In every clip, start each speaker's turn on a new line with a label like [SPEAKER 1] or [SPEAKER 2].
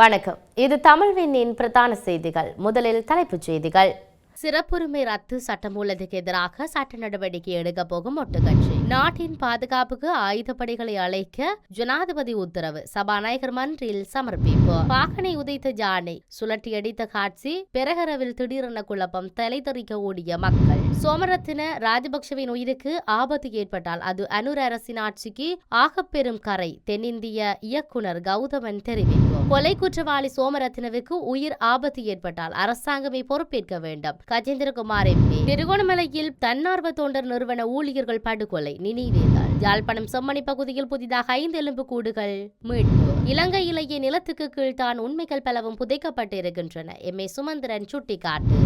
[SPEAKER 1] வணக்கம். இது தமிழ்வினின் பிரதான செய்திகள். முதலில் தலைப்புச் செய்திகள். சிறப்புரிமை ரத்து சட்டமூலத்துக்கு எதிராக சட்ட நடவடிக்கை எடுக்க போகும் ஒட்டு கட்சி நாட்டின் பாதுகாப்புக்கு ஆயுதப்படைகளை அழைக்க ஜனாதிபதி உத்தரவு. சபாநாயகர் மன்றில் சமர்ப்பிப்பு. பாகனை உதைத்த ஜானை சுழட்டியடித்த அடித்த காட்சி பெரகரவில் திடீரென குழப்பம் தலை தெறிக்க ஓடிய மக்கள். சோமரத்தின ராஜபக்சவின் உயிருக்கு ஆபத்து ஏற்பட்டால் அது அனுர் அரசின் ஆட்சிக்கு ஆகப்பெரும் கரை தென்னிந்திய இயக்குனர் கௌதமன் தெரிவித்தார் கொலை குற்றவாளி சோமரத்னவுக்கு உயிர் ஆபத்து ஏற்பட்டால் அரசாங்கமே பொறுப்பேற்க வேண்டும். கஜேந்திரகுமார் எம்பி திருகோணமலையில் தன்னார்வ தொண்டர் நிறுவன ஊழியர்கள் படுகொலை நினைவேந்தால் யாழ்ப்பாணம் செம்மணி பகுதியில் புதிதாக ஐந்து எலும்பு கூடுகள் மீட்பு. இலங்கையிலேயே நிலத்துக்கு கீழ் தான் உண்மைகள் பலவும் புதைக்கப்பட்டிருக்கின்றன. எம். ஏ. சுமந்திரன் சுட்டிக்காட்டு.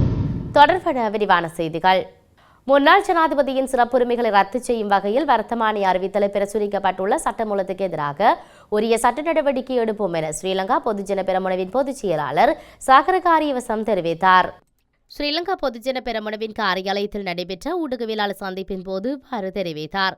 [SPEAKER 1] தொடர்பட விரிவான செய்திகள். முன்னாள் ஜனாதிபதியின் சிறப்புரிமைகளை ரத்து செய்யும் வகையில் வர்த்தமானி அறிவித்தலை பிரசுரிக்கப்பட்டுள்ள சட்டமூலத்துக்கு எதிராக உரிய சட்ட நடவடிக்கை எடுப்போம் என ஸ்ரீலங்கா பொதுஜன பெரமுனவின் பொதுச் செயலாளர் சாகரகாரியவசம் தெரிவித்தார். ஸ்ரீலங்கா பொதுஜன பெரமுனவின் காரியாலயத்தில் நடைபெற்ற ஊடகவியலாளர் சந்திப்பின் போது இவ்வாறு தெரிவித்தார்.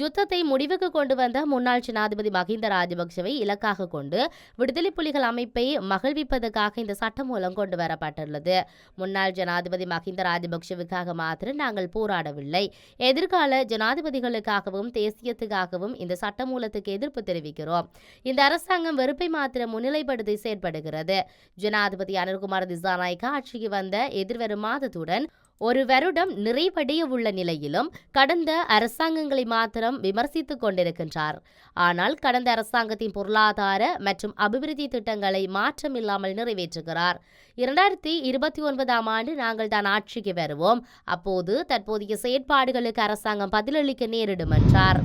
[SPEAKER 1] யுத்தத்தை முடிவுக்கு கொண்டு வந்த முன்னாள் ஜனாதிபதி மஹிந்த ராஜபக்சவை இலக்காக கொண்டு விடுதலை புலிகள் அமைப்பை மகிழ்விப்பதற்காக இந்த சட்டம் மூலம் கொண்டு வரப்பட்டுள்ளது. முன்னாள் ஜனாதிபதி மஹிந்த ராஜபக்சவுக்காக மாத்திரம் நாங்கள் போராடவில்லை. எதிர்கால ஜனாதிபதிகளுக்காகவும் தேசியத்துக்காகவும் இந்த சட்டமூலத்துக்கு எதிர்ப்பு தெரிவிக்கிறோம். இந்த அரசாங்கம் வெறுப்பை மாத்திரம் முன்னிலைப்படுத்தி செயற்படுகிறது. ஜனாதிபதி அனுர்குமார் திசாநாயக்கா ஆட்சிக்கு வந்த எதிர்வரும் மாதத்துடன் ஒரு வருடம் நிறைவடைய உள்ள நிலையிலும் கடந்த அரசாங்கங்களை மாத்திரம் விமர்சித்துக் கொண்டிருக்கின்றார். ஆனால் கடந்த அரசாங்கத்தின் பொருளாதார மற்றும் அபிவிருத்தி திட்டங்களை மாற்றமில்லாமல் நிறைவேற்றுகிறார். இரண்டாயிரத்தி இருபத்தி ஒன்பதாம் ஆண்டு நாங்கள் தான் ஆட்சிக்கு வருவோம். அப்போது தற்போதைய செயற்பாடுகளுக்கு அரசாங்கம் பதிலளிக்க நேரிடும் என்றார்.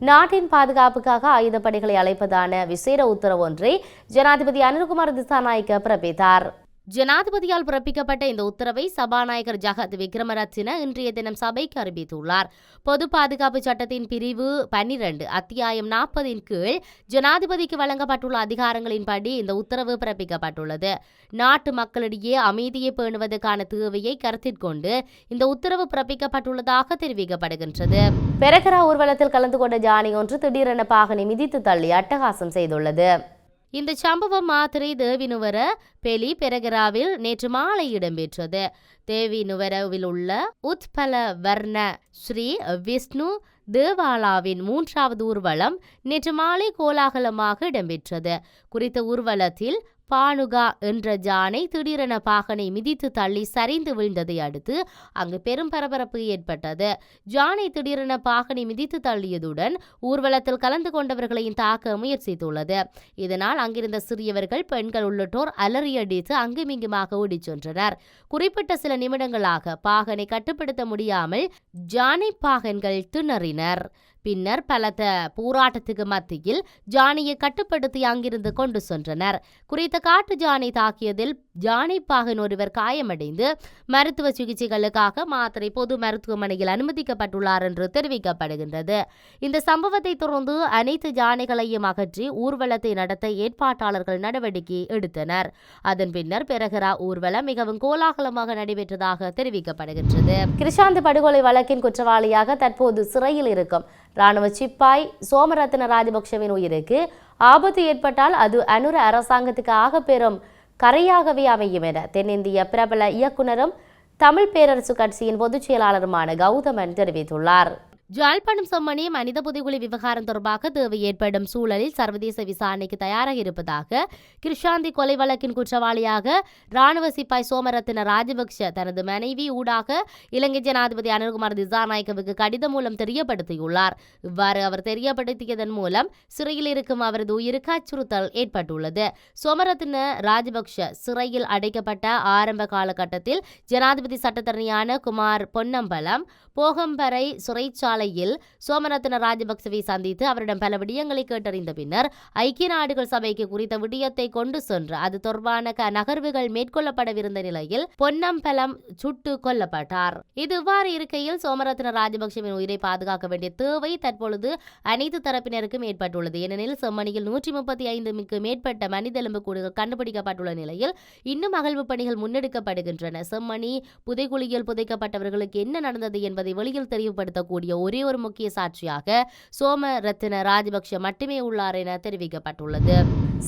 [SPEAKER 1] நாட்டின் பாதுகாப்புக்காக ஆயுதப்படைகளை அழைப்பதான விசேட உத்தரவு ஒன்றை ஜனாதிபதி அனில்குமார் திசாநாயக்க பிறப்பித்தார். ஜனாதிபதியால் பிறப்பிக்கப்பட்ட இந்த உத்தரவை சபாநாயகர் ஜகத் விக்ரமரத்ன இன்றைய தினம் சபைக்கு அறிவித்துள்ளார். பொது பாதுகாப்பு சட்டத்தின் பிரிவு பன்னிரண்டு அத்தியாயம் நாற்பதின் கீழ் ஜனாதிபதிக்கு வழங்கப்பட்டுள்ள அதிகாரங்களின்படி இந்த உத்தரவு பிறப்பிக்கப்பட்டுள்ளது. நாட்டு மக்களிடையே அமைதியை பேணுவதற்கான தேவையை கருத்தில் கொண்டு இந்த உத்தரவு பிறப்பிக்கப்பட்டுள்ளதாக தெரிவிக்கப்படுகின்றது. பெரகரா ஊர்வலத்தில் கலந்து கொண்ட ஜானி ஒன்று திடீரென பாகனை மிதித்து தள்ளி அட்டகாசம் செய்துள்ளது. இந்த சம்பவம் மாத்திரை தேவினுவர பெலி பெரகராவில் நேற்று மாலை இடம்பெற்றது. தேவினுவரவில் உள்ள உத்பல வர்ண ஸ்ரீ விஷ்ணு தேவாலாவின் மூன்றாவது ஊர்வலம் நேற்று மாலை கோலாகலமாக இடம்பெற்றது. குறித்த ஊர்வலத்தில் பானுகா என்ற ஜானை திடீரென பாகனை மிதித்து தள்ளி சரிந்து விழுந்ததை அடுத்து அங்கு பெரும் பரபரப்பு ஏற்பட்டது. ஜானை திடீரென பாகனை மிதித்து தள்ளியதுடன் ஊர்வலத்தில் கலந்து கொண்டவர்களையும் தாக்க முயற்சித்துள்ளது. இதனால் அங்கிருந்த சிறியவர்கள் பெண்கள் உள்ளிட்டோர் அலறியடித்து அங்குமிங்குமாக ஓடிச் சென்றனர். குறிப்பிட்ட சில நிமிடங்களாக பாகனை கட்டுப்படுத்த முடியாமல் ஜானை பாகன்கள் திணறினர். பின்னர் பலத்த போராட்டத்துக்கு மத்தியில் ஜானியை கட்டுப்படுத்தி அங்கிருந்து கொண்டு சென்றனர். குறித்த காட்டு ஜானை தாக்கியதில் ஜானை பாகன் ஒருவர் காயமடைந்து மருத்துவ சிகிச்சைகளுக்காக மாத்திரை பொது மருத்துவமனையில் அனுமதிக்கப்பட்டுள்ளார் என்று தெரிவிக்கப்படுகின்றது. இந்த சம்பவத்தை தொடர்ந்து அனைத்து ஜானைகளையும் அகற்றி ஊர்வலத்தை நடத்த ஏற்பாட்டாளர்கள் நடவடிக்கை எடுத்தனர். அதன் பின்னர் பெரகரா ஊர்வலம் மிகவும் கோலாகலமாக நடைபெற்றதாக தெரிவிக்கப்படுகின்றது. கிருஷாந்த் படுகொலை வழக்கின் குற்றவாளியாக தற்போது சிறையில் இருக்கும் ராணுவ சிப்பாய் சோமரத்ன ராஜபக்சவின் உயிருக்கு ஆபத்து ஏற்பட்டால் அது அனுர அரசாங்கத்துக்கு ஆக பெறும் கரையாகவே அமையும் என தென்னிந்திய பிரபல இயக்குனரும் தமிழ் பேரரசு கட்சியின் பொதுச் செயலாளருமான கௌதமன் தெரிவித்துள்ளார். ஜாழ்ப்பாணம் செம்மணி மனித புதைகுழி விவகாரம் தொடர்பாக தேவை ஏற்படும் சூழலில் சர்வதேச விசாரணைக்கு தயாராக இருப்பதாக கிருஷாந்தி கொலை வழக்கின் குற்றவாளியாக ராணுவ சிப்பாய் சோமரத்ன ராஜபக்ஷ தனது மனைவி ஊடாக இலங்கை ஜனாதிபதி அனுகுமார் திசாநாயக்கவுக்கு கடிதம் மூலம் தெரியப்படுத்தியுள்ளார். இவ்வாறு அவர் தெரியப்படுத்தியதன் மூலம் சிறையில் இருக்கும் அவரது உயிருக்கு அச்சுறுத்தல் ஏற்பட்டுள்ளது. சோமரத்ன ராஜபக்ஷ சிறையில் அடைக்கப்பட்ட ஆரம்ப காலகட்டத்தில் ஜனாதிபதி சட்டத்தரணியான குமார் பொன்னம்பலம் போகம்பரை சிறைச்சாலையில் சோமரத்ன ராஜபக்சவை சந்தித்து அவரிடம் பல விடயங்களை கேட்டறிந்த பின்னர் ஐக்கிய நாடுகள் சபைக்கு குறித்த விடயத்தை கொண்டு சென்று அது தொடர்பான நகர்வுகள் மேற்கொள்ளப்படவிருந்த நிலையில் பொன்னம்பலம் சுட்டு கொல்லப்பட்டார். இது இவ்வாறு இருக்கையில் சோமரத்ன ராஜபக்சவின் உயிரை பாதுகாக்க வேண்டிய தேவை தற்பொழுது அனைத்து தரப்பினருக்கும் ஏற்பட்டுள்ளது. ஏனெனில் செம்மணியில் நூற்றி முப்பத்தி ஐந்துக்கு மேற்பட்ட மனித எலும்புக்கூடுகள் கண்டுபிடிக்கப்பட்டுள்ள நிலையில் இன்னும் அகழ்வு பணிகள் முன்னெடுக்கப்படுகின்றன. செம்மணி புதைக்குழியில் புதைக்கப்பட்டவர்களுக்கு என்ன நடந்தது என்பதை வெளியில் தெளிவுபடுத்தக்கூடிய ஒரு ஒரே ஒரு முக்கிய சாட்சியாக சோம ரத்தின ராஜபக்ஷ மட்டுமே உள்ளார் என தெரிவிக்கப்பட்டுள்ளது.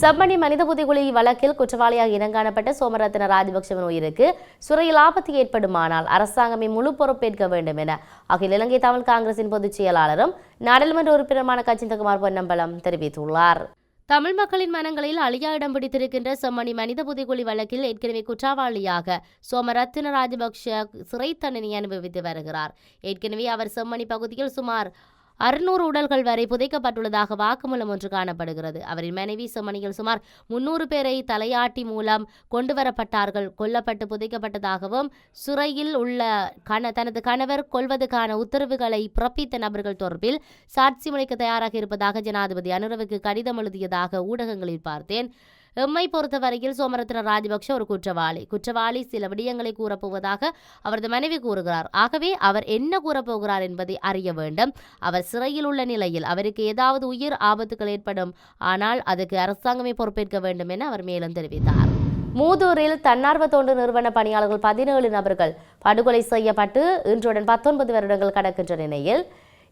[SPEAKER 1] செம்மணி மனித புதைகுழி வழக்கில் குற்றவாளியாக இனங்காணப்பட்ட சோமரத்ன ராஜபக்சவின் உயிருக்கு சிறையில் ஆபத்து ஏற்படுமானால் அரசாங்கமே முழு பொறுப்பேற்க வேண்டும் என அகில இலங்கை தமிழ் காங்கிரசின் பொதுச் செயலாளரும் நாடாளுமன்ற உறுப்பினருமான கச்சிந்தகுமார் பொன்னம்பலம் தெரிவித்துள்ளார். தமிழ் மக்களின் மனங்களில் அழியா இடம் பிடித்திருக்கின்ற செம்மணி மனித புதைகுழி வழக்கில் ஏற்கனவே குற்றவாளியாக சோமரத்ன ராஜபக்ஷ சிறை தண்டனை அனுபவித்து வருகிறார். ஏற்கனவே அவர் செம்மணி பகுதியில் சுமார் அறுநூறு உடல்கள் வரை புதைக்கப்பட்டுள்ளதாக வாக்குமூலம் ஒன்று காணப்படுகிறது. அவரின் மனைவி சுமணியில் சுமார் முன்னூறு பேரை தலையாட்டி மூலம் கொண்டு வரப்பட்டார்கள் கொல்லப்பட்டு புதைக்கப்பட்டதாகவும் சிறையில் உள்ள கண தனது கணவர் கொல்வதற்கான உத்தரவுகளை பிறப்பித்த நபர்கள் தொடர்பில் சாட்சி மொழிக்க தயாராக இருப்பதாக ஜனாதிபதி அனுரவுக்கு கடிதம் எழுதியதாக ஊடகங்களில் பார்த்தேன். எம்மை பொறுத்தவரையில் சோமரத்ன ராஜபக்ஷ ஒரு குற்றவாளி. குற்றவாளி சில விடயங்களை கூறப்போவதாக அவரது மனைவி கூறுகிறார். ஆகவே அவர் என்ன கூறப்போகிறார் என்பதை அறிய வேண்டும். அவர் சிறையில் உள்ள நிலையில் அவருக்கு ஏதாவது உயிர் ஆபத்துகள் ஏற்படும். ஆனால் அதுக்கு அரசாங்கமே பொறுப்பேற்க வேண்டும் என அவர் மேலும் தெரிவித்தார். மூதூரில் தன்னார்வ தொண்டு நிறுவன பணியாளர்கள் பதினேழு நபர்கள் படுகொலை செய்யப்பட்டு இன்றுடன் பத்தொன்பது வருடங்கள் கடக்கின்ற நிலையில்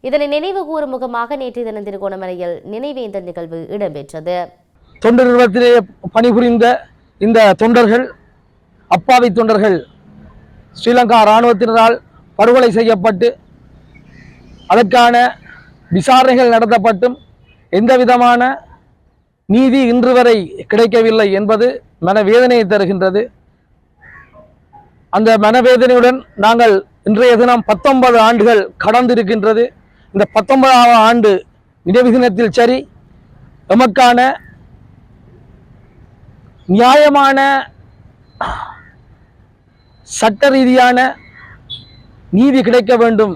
[SPEAKER 1] இதனை நினைவு கூறும் முகமாக நேற்றைய தினம் திருகோணமலையில் நினைவேந்தல் நிகழ்வு இடம்பெற்றது.
[SPEAKER 2] தொண்டு நிறுவனத்திலே பணிபுரிந்த இந்த தொண்டர்கள் அப்பாவி தொண்டர்கள் ஸ்ரீலங்கா இராணுவத்தினரால் படுகொலை செய்யப்பட்டு அதற்கான விசாரணைகள் நடத்தப்பட்டும் எந்த விதமான நீதி இன்று வரை கிடைக்கவில்லை என்பது மனவேதனையை தருகின்றது. அந்த மனவேதனையுடன் நாங்கள் இன்றைய தினம் பத்தொன்பது ஆண்டுகள் கடந்திருக்கின்றது. இந்த பத்தொன்பதாவது ஆண்டு நினைவு தினத்தில் சரி எமக்கான நியாயமான சட்ட ரீதியான நீதி கிடைக்க வேண்டும்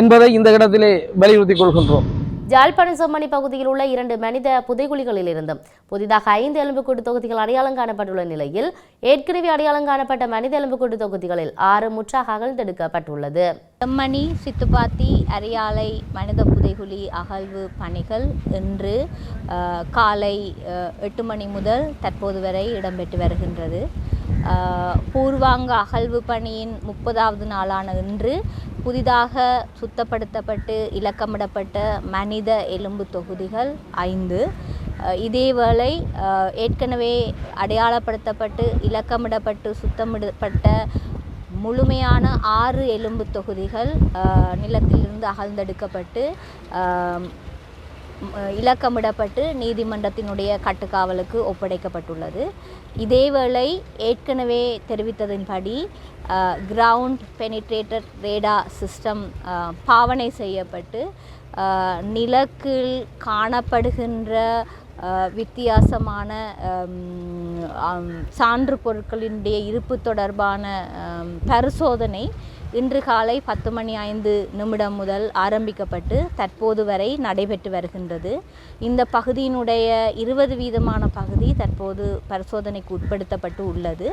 [SPEAKER 2] என்பதை இந்த இடத்திலே வலியுறுத்திக் கொள்கின்றோம்.
[SPEAKER 1] ஜாழ்ப்பாணம் செம்மணி பகுதியில் உள்ள இரண்டு மனித புதைகுழிகளில் இருந்தும் புதிதாக ஐந்து எலும்புக்கூட்டு தொகுதிகள் அடையாளம் காணப்பட்டுள்ள நிலையில் ஏற்கனவே அடையாளம் காணப்பட்ட மனித எலும்புக்கூட்டு தொகுதிகளில் ஆறு முற்றாக அகழ்ந்தெடுக்கப்பட்டுள்ளது
[SPEAKER 3] செம்மணி சித்துப்பாத்தி அரியாலை மனித புதைகுழி அகழ்வு பணிகள் இன்று காலை எட்டு மணி முதல் தற்போது வரை இடம்பெற்று வருகின்றது. பூர்வாங்க அகழ்வு பணியின் முப்பதாவது நாளான இன்று புதிதாக சுத்தப்படுத்தப்பட்டு இலக்கமிடப்பட்ட மனித எலும்பு தொகுதிகள் ஐந்து. இதேவேளை ஏற்கனவே அடையாளப்படுத்தப்பட்டு இலக்கமிடப்பட்டு சுத்தமிடப்பட்ட முழுமையான ஆறு எலும்பு தொகுதிகள் நிலத்திலிருந்து அகழ்ந்தெடுக்கப்பட்டு இலக்கமிடப்பட்டு நீதிமன்றத்தினுடைய கட்டுக்காவலுக்கு ஒப்படைக்கப்பட்டுள்ளது. இதேவேளை ஏற்கனவே தெரிவித்ததின்படி கிரவுண்ட் பெனிட்ரேட்டர் ரேடா சிஸ்டம் பாவனை செய்யப்பட்டு நிலக்கில் காணப்படுகின்ற வித்தியாசமான சான்று பொருட்களினுடைய இருப்பு தொடர்பான பரிசோதனை இன்று காலை பத்து மணி ஐந்து நிமிடம் முதல் ஆரம்பிக்கப்பட்டு தற்போது வரை நடைபெற்று வருகின்றது. இந்த பகுதியினுடைய இருபது வீதமான பகுதி தற்போது பரிசோதனைக்கு உட்படுத்தப்பட்டு உள்ளது.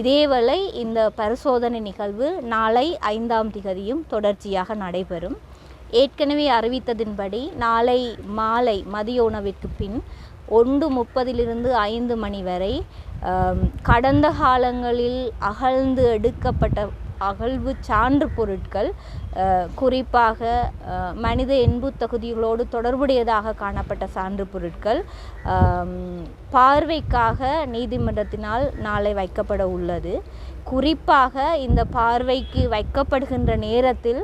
[SPEAKER 3] இதேவேளை இந்த பரிசோதனை நிகழ்வு நாளை ஐந்தாம் திகதியும் தொடர்ச்சியாக நடைபெறும். ஏற்கனவே அறிவித்ததின்படி நாளை மாலை மதிய உணவிற்கு பின் ஒன்று முப்பதிலிருந்து ஐந்து மணி வரை கடந்த காலங்களில் அகழ்ந்து எடுக்கப்பட்ட அகழ்வு சான்று பொருட்கள் குறிப்பாக மனித இன்பு தகுதிகளோடு தொடர்புடையதாக காணப்பட்ட சான்று பொருட்கள் பார்வைக்காக நீதிமன்றத்தினால் நாளை வைக்கப்பட உள்ளது. குறிப்பாக இந்த பார்வைக்கு வைக்கப்படுகின்ற நேரத்தில்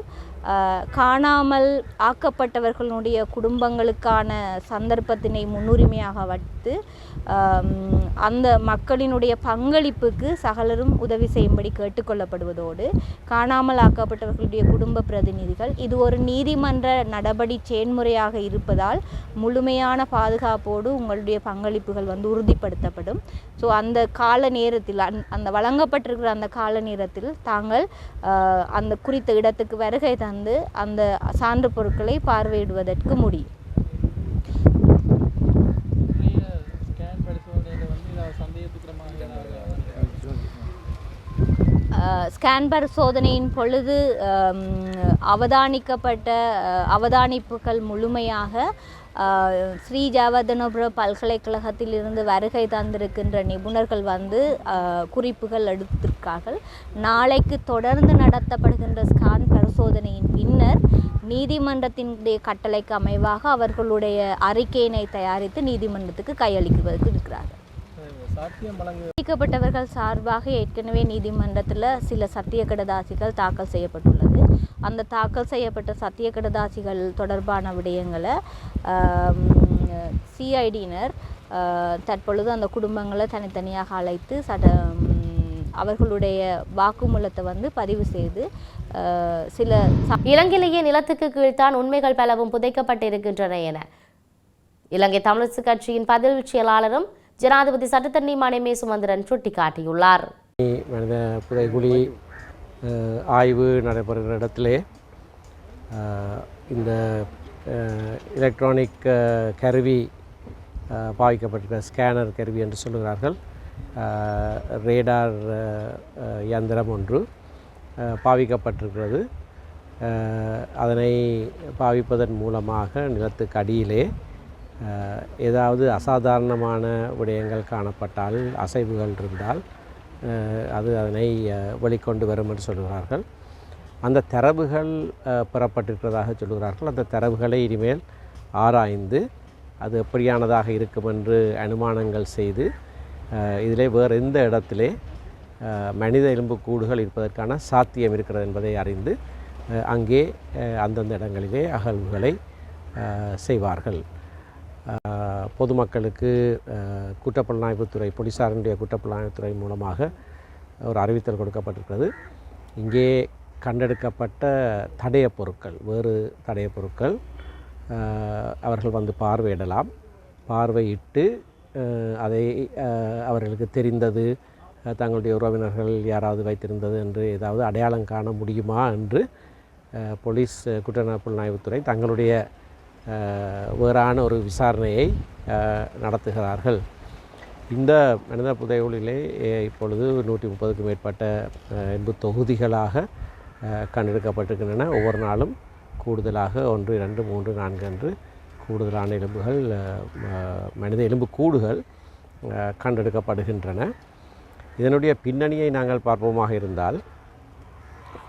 [SPEAKER 3] காணாமல் ஆக்கப்பட்டவர்களுடைய குடும்பங்களுக்கான சந்தர்ப்பத்தினை முன்னுரிமையாக வைத்து அந்த மக்களினுடைய பங்களிப்புக்கு சகலரும் உதவி செய்யும்படி கேட்டுக்கொள்ளப்படுவதோடு காணாமல் ஆக்கப்பட்டவர்களுடைய குடும்ப பிரதிநிதிகள் இது ஒரு நீதிமன்ற நடபடி செயன்முறையாக இருப்பதால் முழுமையான பாதுகாப்போடு உங்களுடைய பங்களிப்புகள் வந்து உறுதிப்படுத்தப்படும். ஸோ அந்த கால நேரத்தில் அந் அந்த வழங்கப்பட்டிருக்கிற அந்த கால நேரத்தில் தாங்கள் அந்த குறித்த இடத்துக்கு வருகை தந்து வந்து அந்த சான்று பொருட்களை பார்வையிடுவதற்கு முடியும். ஸ்கேன் பரிசோதனையின் பொழுது அவதானிக்கப்பட்ட அவதானிப்புகள் முழுமையாக ஸ்ரீ ஜவர்தனபுர பல்கலைக்கழகத்திலிருந்து வருகை தந்திருக்கின்ற நிபுணர்கள் வந்து குறிப்புகள் எடுத்து செய்திருக்கார்கள் நாளைக்கு தொடர்ந்து நடத்தப்படுகின்ற ஸ்கான் பரிசோதனையின் பின்னர் நீதிமன்றத்தினுடைய கட்டளைக்கு அமைவாக அவர்களுடைய அறிக்கையினை தயாரித்து நீதிமன்றத்துக்கு கையளிக்குவதற்கு இருக்கிறார்கள். பாதிக்கப்பட்டவர்கள் சார்பாக ஏற்கனவே நீதிமன்றத்தில் சில சத்திய கடதாசிகள் தாக்கல் செய்யப்பட்டுள்ளது. அந்த தாக்கல் செய்யப்பட்ட சத்திய கடதாசிகள் தொடர்பான விடயங்களை சிஐடியினர் தற்பொழுது அந்த குடும்பங்களை தனித்தனியாக அழைத்து சட அவர்களுடைய வாக்குமூலத்தை வந்து பதிவு செய்து சில
[SPEAKER 1] இலங்கையிலேயே நிலத்துக்கு கீழ்த்தான் உண்மைகள் பலவும் புதைக்கப்பட்டிருக்கின்றன என. இலங்கை தமிழரசு கட்சியின் பதில் செயலாளரும் ஜனாதிபதி சட்டத்தண்ணி மணிமே சுமந்திரன் சுட்டிக்காட்டியுள்ளார்.
[SPEAKER 4] மனித புதைகுழி ஆய்வு நடைபெறுகிற இடத்திலே இந்த எலக்ட்ரானிக் கருவி பாவிக்கப்பட்டிருக்கிற ஸ்கேனர் கருவி என்று சொல்லுகிறார்கள். ரேடார் இயந்திரம் ஒன்று பாவிக்கப்பட்டிருக்கிறது. அதனை பாவிப்பதன் மூலமாக நிலத்துக்கு அடியிலே ஏதாவது அசாதாரணமான விடயங்கள் காணப்பட்டால் அசைவுகள் இருந்தால் அது அதனை வெளிக்கொண்டு வரும் என்று சொல்கிறார்கள். அந்த தரவுகள் பெறப்பட்டிருக்கிறதாக சொல்கிறார்கள். அந்த தரவுகளை இனிமேல் ஆராய்ந்து அது எப்படியானதாக இருக்கும் என்று அனுமானங்கள் செய்து இதிலே வேறு எந்த இடத்திலே மனித எலும்பு கூடுகள் இருப்பதற்கான சாத்தியம் இருக்கிறது என்பதை அறிந்து அங்கே அந்தந்த இடங்களிலே அகழ்வுகளை செய்வார்கள். பொதுமக்களுக்கு குற்றப்புலனாய்வுத்துறை போலீஸாரினுடைய குற்றப்புலனாய்வுத்துறை மூலமாக ஒரு அறிவித்தல் கொடுக்கப்பட்டிருக்கிறது. இங்கே கண்டெடுக்கப்பட்ட தடைய பொருட்கள் வேறு தடைய பொருட்கள் அவர்கள் வந்து பார்வையிடலாம். பார்வையிட்டு அதை அவர்களுக்கு தெரிந்தது தங்களுடைய உறவினர்கள் யாராவது வைத்திருந்தது என்று ஏதாவது அடையாளம் காண முடியுமா என்று போலீஸ் அஹ், குற்ற புலனாய்வுத்துறை தங்களுடைய வேறான ஒரு விசாரணையை நடத்துகிறார்கள். இந்த மனித புதைகுழிலே இப்பொழுது நூற்றி முப்பதுக்கும் மேற்பட்ட அஹ், எண்பது தொகுதிகளாக கண்டெடுக்கப்பட்டிருக்கின்றன. ஒவ்வொரு நாளும் கூடுதலாக ஒன்று இரண்டு மூன்று நான்கு என்று கூடுதலான எலும்புகள் ம- மனித எலும்பு கூடுகள் கண்டெடுக்கப்படுகின்றன. இதனுடைய பின்னணியை நாங்கள் பார்ப்போமாக இருந்தால்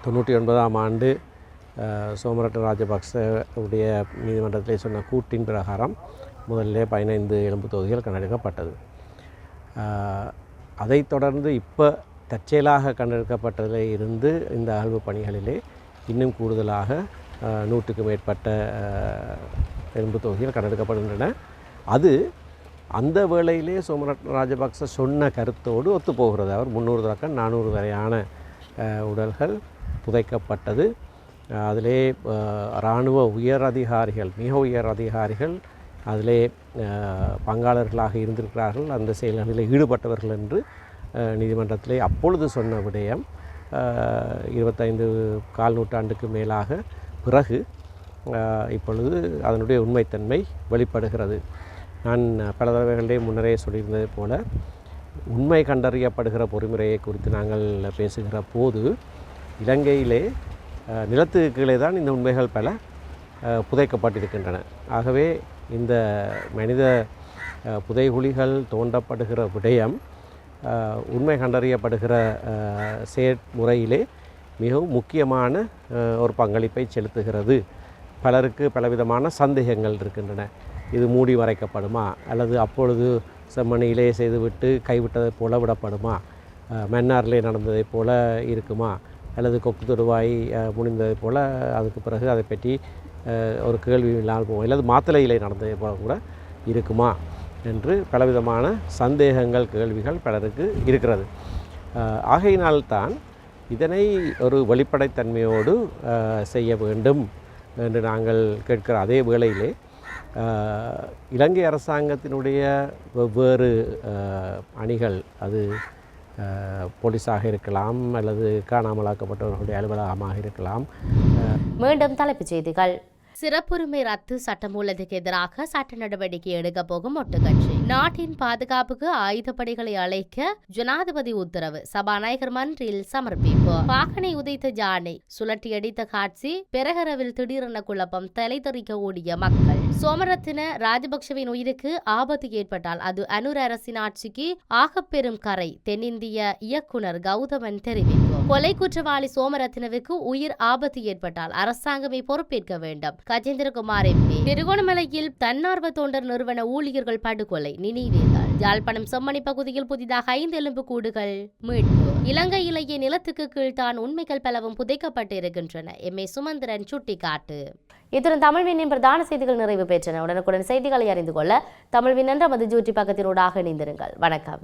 [SPEAKER 4] தொண்ணூற்றி ஒன்பதாம் ஆண்டு சோமரட்ட ராஜபக்ச உடைய நீதிமன்றத்திலே சொன்ன கூட்டின் பிரகாரம் முதல்ல பதினைந்து எலும்பு தொகுதிகள் கண்டெடுக்கப்பட்டது. அதைத் தொடர்ந்து இப்போ தற்செயலாக கண்டெடுக்கப்பட்டதில் இருந்து இந்த அகழ்வு பணிகளிலே இன்னும் கூடுதலாக நூற்றுக்கு மேற்பட்ட எலும்பு தொகுதிகள் கண்டெடுக்கப்படுகின்றன. அது அந்த வேளையிலே சோமரத் ராஜபக்ச சொன்ன கருத்தோடு ஒத்துப்போகிறது. அவர் முந்நூறு தொடக்கம் நானூறு வரையான உடல்கள் புதைக்கப்பட்டது. அதிலே இராணுவ உயர் அதிகாரிகள் மிக உயர் அதிகாரிகள் அதிலே பங்காளர்களாக இருந்திருக்கிறார்கள். அந்த செயல்களில் ஈடுபட்டவர்கள் என்று நீதிமன்றத்திலே அப்பொழுது சொன்ன விடயம் இருபத்தைந்து கால் நூற்றாண்டுக்கு மேலாக பிறகு இப்பொழுது அதனுடைய உண்மைத்தன்மை வெளிப்படுகிறது. நான் பல தடவைகளிலே முன்னரே சொல்லியிருந்தது போல உண்மை கண்டறியப்படுகிற பொறிமுறையை குறித்து நாங்கள் பேசுகிற போது இலங்கையிலே நிலத்துக்கு கீழே தான் இந்த உண்மைகள் பல புதைக்கப்பட்டிருக்கின்றன. ஆகவே இந்த மனித புதைகுழிகள் தோண்டப்படுகிற விடயம் உண்மை கண்டறியப்படுகிற செயற்முறையிலே மிகவும் முக்கியமான ஒரு பங்களிப்பை செலுத்துகிறது. பலருக்கு பலவிதமான சந்தேகங்கள் இருக்கின்றன. இது மூடி மறைக்கப்படுமா? அல்லது அப்பொழுது செம்மணியிலே செய்துவிட்டு கைவிட்டதைப் போல விடப்படுமா? மன்னாரிலே நடந்ததைப் போல இருக்குமா? அல்லது கொக்கு தொடுவாய் முடிந்ததைப் போல் அதுக்கு பிறகு அதை பற்றி ஒரு கேள்வி இல்லாமல் போகும். அல்லது மாத்தளையிலே நடந்ததை போல கூட இருக்குமா? என்று பலவிதமான சந்தேகங்கள் கேள்விகள் பலருக்கு இருக்கிறது. ஆகையினால்தான் இதனை ஒரு வெளிப்படைத்தன்மையோடு செய்ய வேண்டும். என்று நாங்கள் கேட்கிற அதே வேளையிலே இலங்கை அரசாங்கத்தினுடைய வெவ்வேறு அணிகள் அது போலீஸாக இருக்கலாம் அல்லது காணாமலாக்கப்பட்டவர்களுடைய அலுவலகமாக இருக்கலாம்
[SPEAKER 1] மீண்டும் தலைப்புச் செய்திகள். சிறப்புரிமை ரத்து சட்டமூலத்துக்கு எதிராக சட்ட நடவடிக்கை எடுக்க போகும் ஒட்டு கட்சி நாட்டின் பாதுகாப்புக்கு ஆயுதப்படைகளை அழைக்க ஜனாதிபதி உத்தரவு. சபாநாயகர் மன்றில் சமர்ப்பிப்பு. பாகனை உதைத்த ஜானை சுழற்றி அடித்த காட்சி பெரகரவில் திடீரென குழப்பம் தலை தெறிக்க ஓடிய மக்கள். சோமரத்தின ராஜபக்சவின் உயிருக்கு ஆபத்து ஏற்பட்டால் அது அனுர் அரசின் ஆட்சிக்கு ஆகப்பெரும் கரை தென்னிந்திய இயக்குனர் கௌதமன் தெரிவித்தார் கொலை குற்றவாளி சோமரத்னவுக்கு உயிர் ஆபத்து ஏற்பட்டால் அரசாங்கமே பொறுப்பேற்க வேண்டும். கஜேந்திரகுமார் எம்பி திருகோணமலையில் தன்னார்வ தொண்டர் நிறுவன ஊழியர்கள் படுகொலை நினைவேந்தால் யாழ்ப்பாணம் செம்மணி பகுதியில் புதிதாக ஐந்து எலும்பு கூடுகள் மீட்பு. இலங்கையிலேயே நிலத்துக்கு கீழ் தான் உண்மைகள் பலவும் புதைக்கப்பட்டு இருக்கின்றன எம். ஏ. சுமந்திரன் சுட்டிக்காட்டு. இத்துடன் தமிழ் விண்ணின் பிரதான செய்திகள் நிறைவு பெற்றன. உடனுக்குடன் செய்திகளை அறிந்து கொள்ள தமிழ் விண்ணன் நமது ஜூட்டி பக்கத்தினூடாக இணைந்திருங்கள். வணக்கம்.